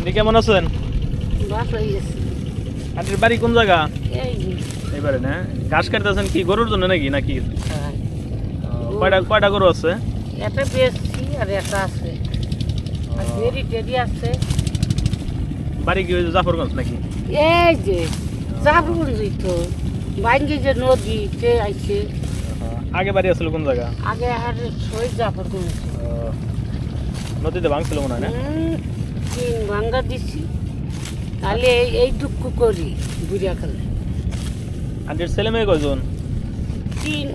আপনি কেমন আছেন? আন্টির বাড়ি কোন জায়গা? এবারে না ঘাস কাটতেছেন কি গরুর জন্য নাকি নাকি? হ্যাঁ। কয়টা কয়টা গরু আছে? একটা বেশি আর একটা আছে। আর দেরি টেরি আছে। বাড়ি কি যে জাফরগঞ্জ নাকি? এই যে জাফরগঞ্জ তো। বাইঙ্গে যে নদী তে আইছে। আগে বাড়ি আসছিল কোন জায়গা? আগে আর সই জাফরগঞ্জ। নদীতে ভাঙছিল মনে হয় না? হুম, ভাঙ্গা দিছি তাহলে এই- এই দুঃখ করি বুড়িয়া কালে আন্টির ছেলে মেয়ে কয়জন? তিন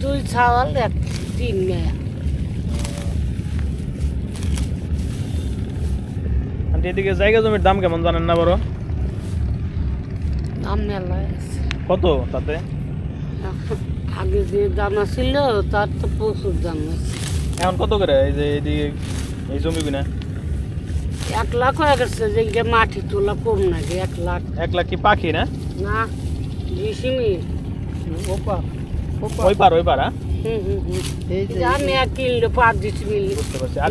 দুই ছাওয়াল এক তিন মেয়া। এদিকে জায়গা জমির দাম কেমন জানেন না বড়? দাম মেলা আছে। কত তাতে? আগে যে দাম ছিল তার তো প্রচুর দাম আছে। এখন কত করে? এই যে এদিকে এই জমি কিনা? এক লাখ হয়ে গেছে যে মাটি তোলা কম নাকি এক লাখ। এক লাখ কি পাখি না? না রিসিমি ওই পার ওই পার হ্যাঁ? হুম আমি এক কিনলো পাঁচ দিচ্ছি মিললি বুঝতে পারছি। আর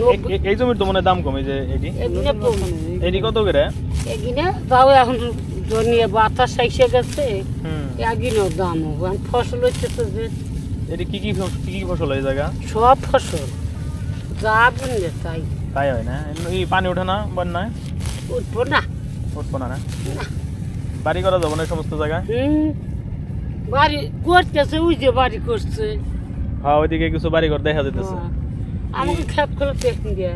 এই জমির তো মনে দাম কম এই যে এটি? এটি কত করে? এগিনে তাও এখন জনিয়ে বাতাস এসে গেছে। হুম। এগিনেও দাম হবে। এখন ফসল হচ্ছে তো যে এটি কি কি কি কি ফসল এই জায়গা? সব ফসল। যা বুনলে তাই। তাই হয় না এই পানি ওঠে না বন্যায় উঠবো না উঠবো না না বাড়ি করা যাব না এই সমস্ত জায়গায় হুম বাড়ি করতেছে ওই যে বাড়ি করছে হ্যাঁ ওইদিকে কিছু বাড়ি ঘর দেখা যেতেছে হ্যাঁ। আমাকে খেত করে দেখুন দিয়ে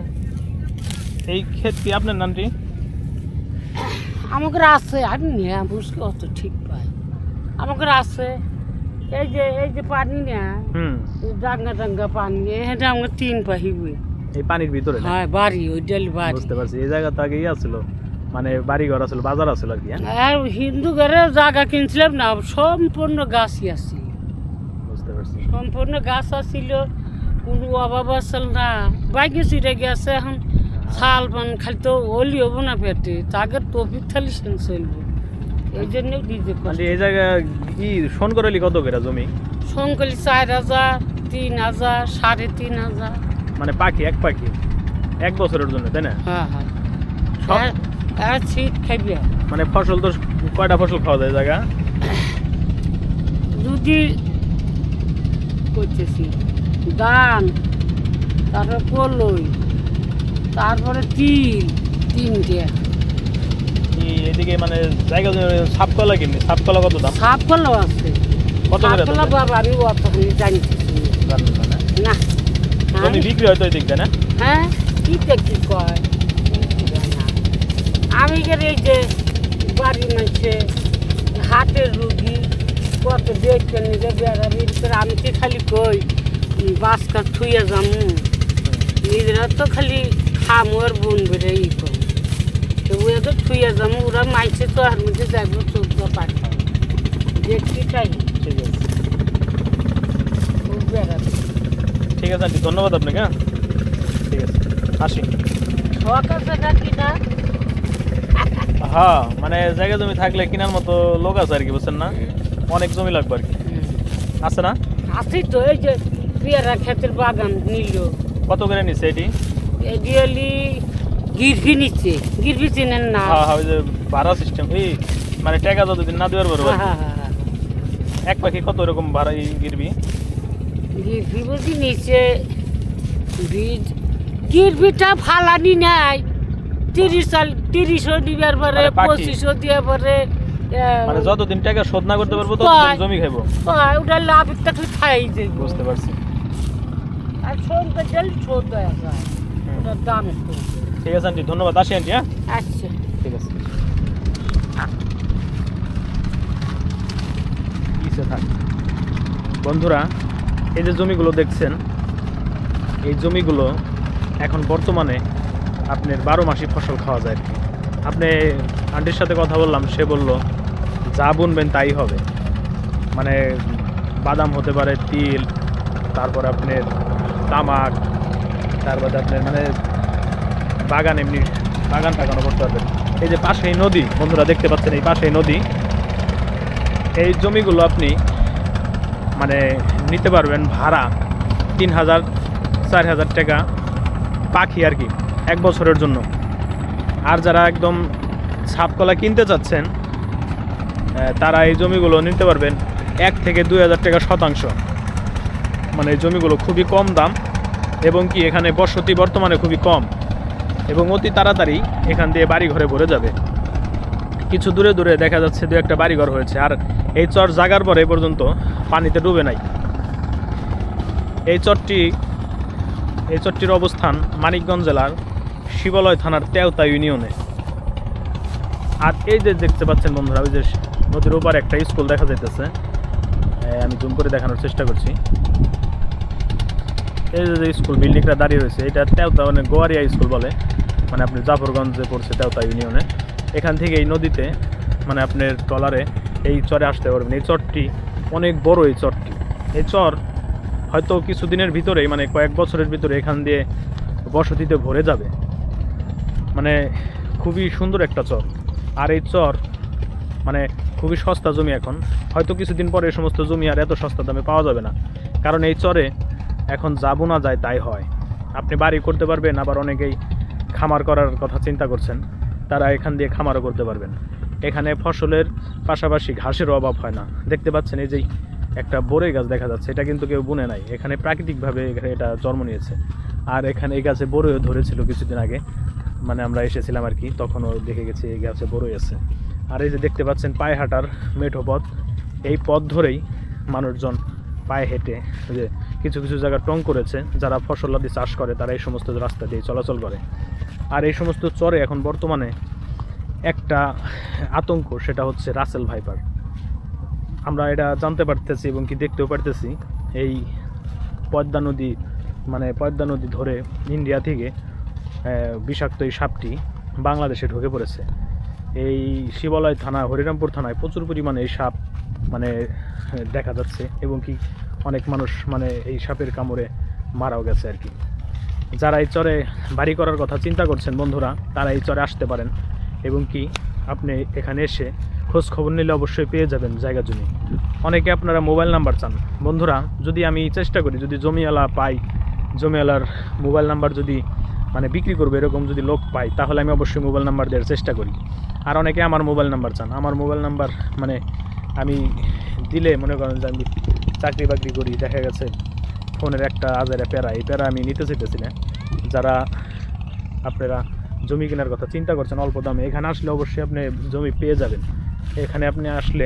এই ক্ষেত কি আপনার নামটি আমাকে আছে আমি নিয়ে বুঝকে অত ঠিক পাই আমাকে আছে এই যে এই যে পানি না হুম এই ডাঙ্গা ডাঙ্গা পানি এটা আমাকে তিন পাহিবে এই পানির ভিতরে হ্যাঁ বাড়ি ওই ডেল বাড়ি। বুঝতে পারছি। এই জায়গা তো আগে ইয়ে ছিল মানে বাড়ি ঘর আছিল বাজার আছিল আর কি হ্যাঁ? আর হিন্দু ঘরে জায়গা কিনছিলাম না সম্পূর্ণ গাছই আছে। বুঝতে পারছি। সম্পূর্ণ গাছ আছিল কোনো অভাব আসল না। বাইকে চিটে গেছে এখন শাল পান খালি তো ওলি হব না পেটে তাকে টপিক সেন চলবো এই জন্য এই জায়গা কি শোন করালি কত করে জমি? সংকলি চার হাজার তিন হাজার সাড়ে তিন হাজার। মানে পাখি এক পাখি। এক বছরের জন্য তাই না? হ্যাঁ হ্যাঁ। সব- আর- আর খাইবে। মানে ফসল তো কয়টা ফসল খাওয়া যায় জায়গা? যদি করতেছি ধান তারপরে কলই তারপরে তিল তিনটে। এদিকে মানে জায়গা জমি সাপ কলা কিননি সাপ কলা কত দাম? সাপ কলাও আছে। কত করে সাপ কলা বাবা আমি অতখানি জানতেছি জানেন না, না? না। জমি আমি- বিক্রি হয়তো এদিক দিয়ে না? হ্যাঁ? কি কি কয়। আমি এই যে বাড়ি মানছে হাটের রুগী কত দেখতে নিজে বেড়া ভিতরে আমি কি খালি কই? বাসকা থুয়ে যামু? নিজেরা তো খালি খামু আর বোন বেড়ে ই করু। তো ওরা তো থুয়ে যামু ওরা মাইছে তো আর মধ্যে যাব চোদ্দ পাঠাও দেখছি তাই। ঠিক আছে। খুব বেড়া। ঠিক আছে আন্টি ধন্যবাদ আপনাকে হ্যাঁ? ঠিক আছে আসি। হ্যাঁ মানে জায়গা জমি থাকলে কেনার মতো লোক আছে আর কি বুঝছেন না? অনেক জমি লাগবে আর কি। আছে না? আছি তো এই যে পেয়ারা ক্ষেতের বাগান নিল। কত করে নিচ্ছে এটি? এডিয়ালি গিরভি নিচ্ছে গিরভি চেনেন না। হ্যাঁ হ্যাঁ ওই যে ভাড়া সিস্টেম এই মানে টাকা যতদিন না দেওয়ার পারব হ্যাঁ, হ্যাঁ, হ্যাঁ। এক পাখি কত এরকম ভাড়া এই গিরবি বলছি নিচে বীজ গিরভিটা ফালানি নাই। তিরিশ সাল তিরিশও দিবার পরে মানে পঁচিশও দিয়ে পরে মানে যতদিন টাকা শোধ না করতে পারব? ততদিন জমি খাইবো। ওটা লাভ একটা খাই যাইব বুঝতে পারছি। আর শোনতে গেলে শোধ দেওয়া যায়। ওটার দাম কম ঠিক আছে আন্টি ধন্যবাদ। আসি আন্টি হ্যাঁ? আচ্ছা ঠিক আছে। বন্ধুরা এই যে জমিগুলো দেখছেন, এই জমিগুলো এখন বর্তমানে আপনার বারো মাসি ফসল খাওয়া যায়। আপনি আন্টির সাথে কথা বললাম, সে বলল, যা বুনবেন তাই হবে। মানে বাদাম হতে পারে, তিল, তারপর আপনার তামাক, তারপরে আপনার মানে বাগান এমনি, বাগান টাগানো করতে পারবেন এই যে পাশেই নদী, বন্ধুরা দেখতে পাচ্ছেন এই পাশেই নদী। এই জমিগুলো আপনি মানে নিতে পারবেন ভাড়া তিন হাজার, চার হাজার টাকা পাখি আর কি, এক বছরের জন্য। আর যারা একদম ছাপকলা কিনতে চাচ্ছেন তারা এই জমিগুলো নিতে পারবেন এক থেকে দুই হাজার টাকা শতাংশ। মানে এই জমিগুলো খুবই কম দাম এবং কি এখানে বসতি বর্তমানে খুবই কম এবং অতি তাড়াতাড়ি এখান দিয়ে বাড়ি ঘরে ভরে যাবে। কিছু দূরে দূরে দেখা যাচ্ছে দু একটা বাড়িঘর হয়েছে আর এই চর জাগার পরে পর্যন্ত পানিতে ডুবে নাই। এই চরটি, এই চরটির অবস্থান মানিকগঞ্জ জেলার শিবালয় থানার তেওতা ইউনিয়নে। আর এই যে দেখতে পাচ্ছেন বন্ধুরা, ওই যে নদীর ওপার একটা স্কুল দেখা যাইতেছে। আমি জুম করে দেখানোর চেষ্টা করছি। এই যে স্কুল বিল্ডিংটা দাঁড়িয়ে রয়েছে, এটা তেওতা মানে গোয়ারিয়া স্কুল বলে। মানে আপনি জাফরগঞ্জে পড়ছে তেওতা ইউনিয়নে। এখান থেকে এই নদীতে মানে আপনার ট্রলারে এই চরে আসতে পারবেন। এই চরটি অনেক বড় এই চরটি। এই চর হয়তো কিছুদিনের ভিতরেই মানে কয়েক বছরের ভিতরে এখান দিয়ে বসতিতে ভরে যাবে। মানে খুবই সুন্দর একটা চর। আর এই চর মানে খুবই সস্তা জমি এখন। হয়তো কিছুদিন পরে এই সমস্ত জমি আর এত সস্তা দামে পাওয়া যাবে না। কারণ এই চরে এখন যাব না যায় তাই হয়। আপনি বাড়ি করতে পারবেন, আবার অনেকেই খামার করার কথা চিন্তা করছেন। তারা এখান দিয়ে খামারও করতে পারবেন। এখানে ফসলের পাশাপাশি ঘাসেরও অভাব হয় না। দেখতে পাচ্ছেন এই যেই একটা বড়ই গাছ দেখা যাচ্ছে, এটা কিন্তু কেউ বুনে নাই। এখানে প্রাকৃতিকভাবে এখানে এটা জন্ম নিয়েছে। আর এখানে এই গাছে বড়ইও ধরেছিল কিছুদিন আগে। মানে আমরা এসেছিলাম আর কি, তখনও দেখে গেছি এই গাছে বড়ই আছে। আর এই যে দেখতে পাচ্ছেন পায়ে হাঁটার মেঠো পথ, এই পথ ধরেই মানুষজন পায়ে হেঁটে যে কিছু কিছু জায়গা টং করেছে, যারা ফসল আদি চাষ করে, তারা এই সমস্ত রাস্তা দিয়ে চলাচল করে। আর এই সমস্ত চরে এখন বর্তমানে একটা আতঙ্ক, সেটা হচ্ছে রাসেল ভাইপার। আমরা এটা জানতে পারতেছি এবং কি দেখতেও পারতেছি, এই পদ্মা নদী মানে পদ্মা নদী ধরে ইন্ডিয়া থেকে বিষাক্ত এই সাপটি বাংলাদেশে ঢুকে পড়েছে। এই শিবালয় থানা, হরিরামপুর থানায় প্রচুর পরিমাণে এই সাপ মানে দেখা যাচ্ছে এবং কি অনেক মানুষ মানে এই সাপের কামড়ে মারাও গেছে আর কি। যারা এই চরে বাড়ি করার কথা চিন্তা করছেন বন্ধুরা, তারা এই চরে আসতে পারেন এবং কি আপনি এখানে এসে খোঁজ খবর নিলে অবশ্যই পেয়ে যাবেন জায়গা জমি। অনেকে আপনারা মোবাইল নাম্বার চান। বন্ধুরা, যদি আমি চেষ্টা করি, যদি জমিওয়ালা পাই, জমিওয়ালার মোবাইল নাম্বার যদি মানে বিক্রি করব এরকম যদি লোক পাই, তাহলে আমি অবশ্যই মোবাইল নাম্বার দেওয়ার চেষ্টা করি। আর অনেকে আমার মোবাইল নাম্বার চান। আমার মোবাইল নাম্বার মানে আমি দিলে মনে করেন যে আমি চাকরি বাকরি করি, দেখা গেছে ফোনের একটা আজারে প্যারা। এই প্যারা আমি নিতে চাইতেছি না। যারা আপনারা জমি কেনার কথা চিন্তা করছেন, অল্প দামে, এখানে আসলে অবশ্যই আপনি জমি পেয়ে যাবেন। এখানে আপনি আসলে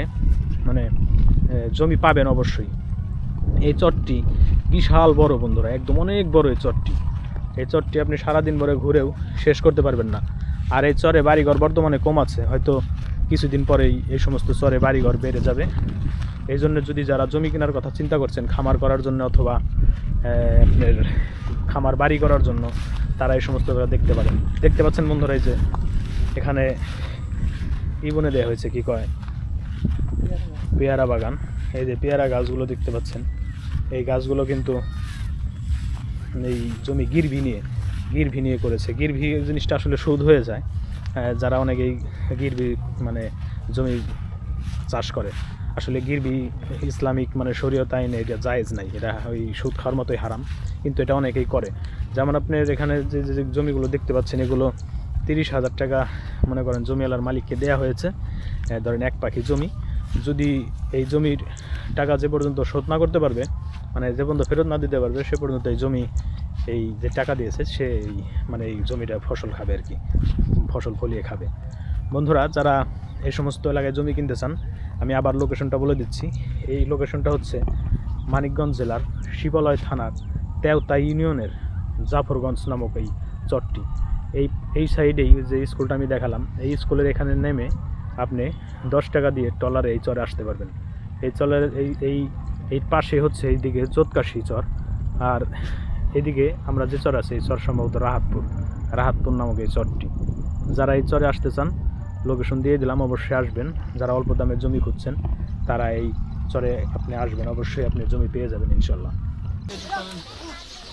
মানে জমি পাবেন অবশ্যই। এই চটটি বিশাল বড় বন্ধুরা, একদম অনেক বড় এই চটটি এই চটটি আপনি সারাদিন ভরে ঘুরেও শেষ করতে পারবেন না। আর এই চরে বাড়িঘর বর্তমানে কম আছে, হয়তো কিছুদিন পরেই এই সমস্ত চরে বাড়িঘর বেড়ে যাবে। এই জন্য যদি যারা জমি কেনার কথা চিন্তা করছেন, খামার করার জন্য অথবা আপনার খামার বাড়ি করার জন্য, তারা এই সমস্ত দেখতে পারেন। দেখতে পাচ্ছেন বন্ধুরা, এই যে এখানে ই বনে দেওয়া হয়েছে কি কয়? পেয়ারা বাগান। এই যে পেয়ারা গাছগুলো দেখতে পাচ্ছেন এই গাছগুলো কিন্তু এই জমি গিরভি নিয়ে গিরভি নিয়ে করেছে। গিরভি জিনিসটা আসলে সুদ হয়ে যায়। আহ, যারা অনেকেই গিরভি মানে জমি চাষ করে। আসলে গিরবি ইসলামিক মানে শরীয়ত আইনে এটা জায়েজ নাই। এটা ওই সুদ খাওয়ার মতোই হারাম। কিন্তু এটা অনেকেই করে। যেমন আপনি এখানে যে যে জমিগুলো দেখতে পাচ্ছেন এগুলো তিরিশ হাজার টাকা মনে করেন জমিওয়ালার মালিককে দেয়া হয়েছে। ধরেন এক পাখি জমি। যদি এই জমির টাকা যে পর্যন্ত শোধ না করতে পারবে মানে যে পর্যন্ত ফেরত না দিতে পারবে, সে পর্যন্ত এই জমি, এই যে টাকা দিয়েছে, সে মানে এই জমিটা ফসল খাবে আর কি, ফসল ফলিয়ে খাবে। বন্ধুরা, যারা এই সমস্ত এলাকায় জমি কিনতে চান, আমি আবার লোকেশনটা বলে দিচ্ছি। এই লোকেশনটা হচ্ছে মানিকগঞ্জ জেলার শিবালয় থানার তেওতা ইউনিয়নের জাফরগঞ্জ নামক এই চরটি। এই এই সাইডেই যে স্কুলটা আমি দেখালাম, এই স্কুলের এখানে নেমে আপনি দশ টাকা দিয়ে ট্রলারে এই চরে আসতে পারবেন। এই চরের, এই এই এই পাশে হচ্ছে এইদিকে চোৎকাশি চর, আর এদিকে আমরা যে চর আছে, এই চর সম্ভবত রাহাতপুর রাহাতপুর নামক এই চরটি। যারা এই চরে আসতে চান, লোকেশন দিয়ে দিলাম, অবশ্যই আসবেন। যারা অল্প দামে জমি খুঁজছেন, তারা এই চরে আপনি আসবেন, অবশ্যই আপনি জমি পেয়ে যাবেন, ইনশাল্লাহ।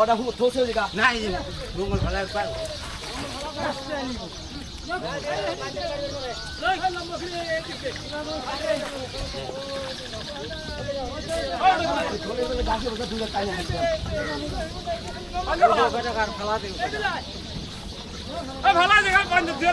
ওটা হুম থোসে দিকা। না এই মঙ্গল ভালো পার কি করে আমাদের এই যে সাকসেস রে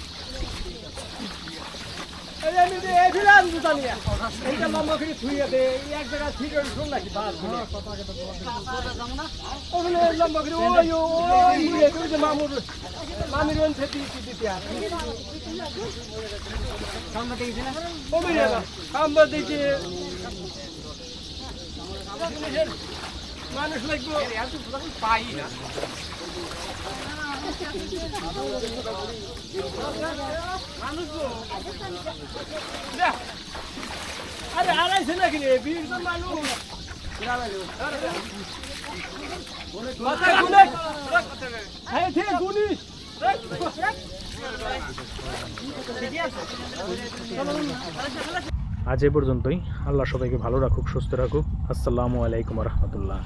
মানুষ লাগবে। পাই না আরে আড়াইছে নাকি রে মানুষ আজ এ পর্যন্তই। আল্লাহ সবাইকে ভালো রাখুক, সুস্থ রাখুক। আসসালামু আলাইকুম রহমতুল্লাহ।